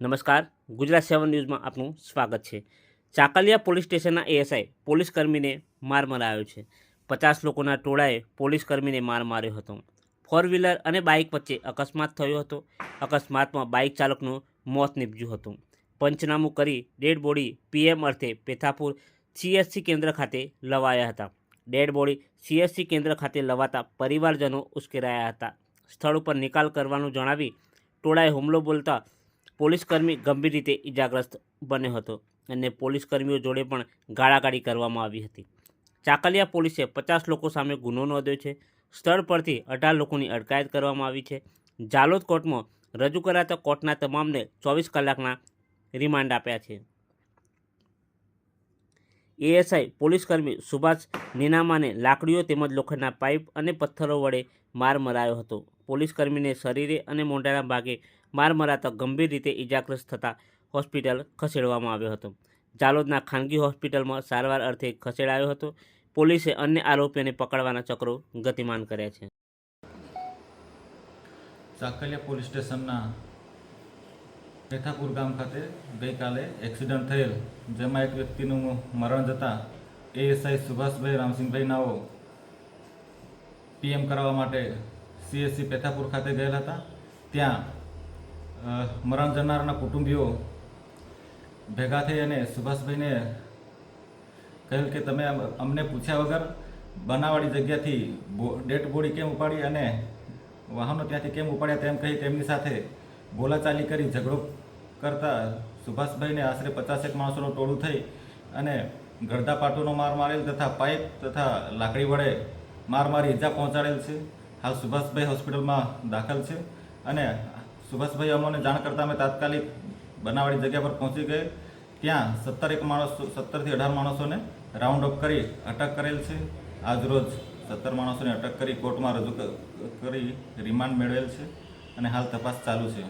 નમસ્કાર. ગુજરાત સેવન ન્યૂઝમાં આપનું સ્વાગત છે. ચાકલિયા પોલીસ સ્ટેશનના એએસઆઈ પોલીસ કર્મીને માર મરાયો છે. પચાસ લોકોના ટોળાએ પોલીસ કર્મીને માર માર્યો હતો. ફોર વ્હીલર અને બાઇક વચ્ચે અકસ્માત થયો હતો. અકસ્માતમાં બાઇક ચાલકનું મોત નીપજ્યું હતું. પંચનામું કરી ડેડ બોડી પીએમ અર્થે પેથાપુર સીએસસી કેન્દ્ર ખાતે લવાયા હતા. ડેડ બોડી સીએસસી કેન્દ્ર ખાતે લવાતા પરિવારજનો ઉશ્કેરાયા હતા. સ્થળ ઉપર નિકાલ કરવાનું જણાવી ટોળાએ હુમલો બોલતા પોલીસકર્મી ગંભીર રીતે ઇજાગ્રસ્ત બન્યો હતો અને પોલીસકર્મીઓ જોડે પણ ગાળાગાળી કરવામાં આવી હતી. ચાકલિયા પોલીસે પચાસ લોકો સામે ગુનો નોંધ્યો છે. સ્થળ પરથી અઢાર લોકોની અટકાયત કરવામાં આવી છે. જાલોદ કોર્ટમાં રજૂ કરાતા કોર્ટના તમામને ચોવીસ કલાકના રિમાન્ડ આપ્યા છે. એએસઆઈ પોલીસકર્મી સુભાષ નીનામાને લાકડીઓ તેમજ લોખંડના પાઇપ અને પથ્થરો વડે માર મરાયો હતો. પોલીસકર્મીને શરીરે અને મોઢાના ભાગે માર મરાતા ગંભીર રીતે ઇજાગ્રસ્ત થતાં હોસ્પિટલ ખસેડવામાં આવ્યો હતો. જાલોદના ખાનગી હોસ્પિટલમાં સારવાર અર્થે ખસેડાયો હતો. પોલીસે અન્ય આરોપીઓને પકડવાના ચક્રો ગતિમાન કર્યા છે. ચાકલિયા પોલીસ સ્ટેશનના પેથાપુર ગામ ખાતે ગઈકાલે એક્સિડન્ટ થયેલ, જેમાં એક વ્યક્તિનું મરણ જતાં એએસઆઈ સુભાષભાઈ રામસિંહભાઈ નાઓ પીએમ કરાવવા માટે સીએસસી પેથાપુર ખાતે ગયેલા હતા. ત્યાં મરણ જનારના કુટુંબીઓ ભેગા થઈ અને સુભાષભાઈને કહ્યું કે તમે અમને પૂછ્યા વગર બનાવાળી જગ્યાથી ડેડ બોડી કેમ ઉપાડી અને વાહનો ત્યાંથી કેમ ઉપાડ્યા તેમ કહી તેમની સાથે બોલાચાલી કરી, ઝઘડો કરતા સુભાષભાઈને આશરે પચાસેક માણસોનું ટોળું થઈ અને ગળદા પાટોનો માર મારેલ તથા પાઇપ તથા લાકડી વડે માર મારી ઈજા પહોંચાડેલ છે. હાલ સુભાષભાઈ હોસ્પિટલમાં દાખલ છે અને સુભાષભાઈ અમને જાણ કરતાં અમે તાત્કાલિક બનાવાળી જગ્યા પર પહોંચી ગયે. ત્યાં સત્તર એક માણસો, સત્તરથી અઢાર માણસોને રાઉન્ડ અપ કરી અટક કરેલ છે. આજરોજ સત્તર માણસોને અટક કરી કોર્ટમાં રજૂ કરી રિમાન્ડ મેળવેલ છે. અને હાલ તપાસ ચાલુ છે.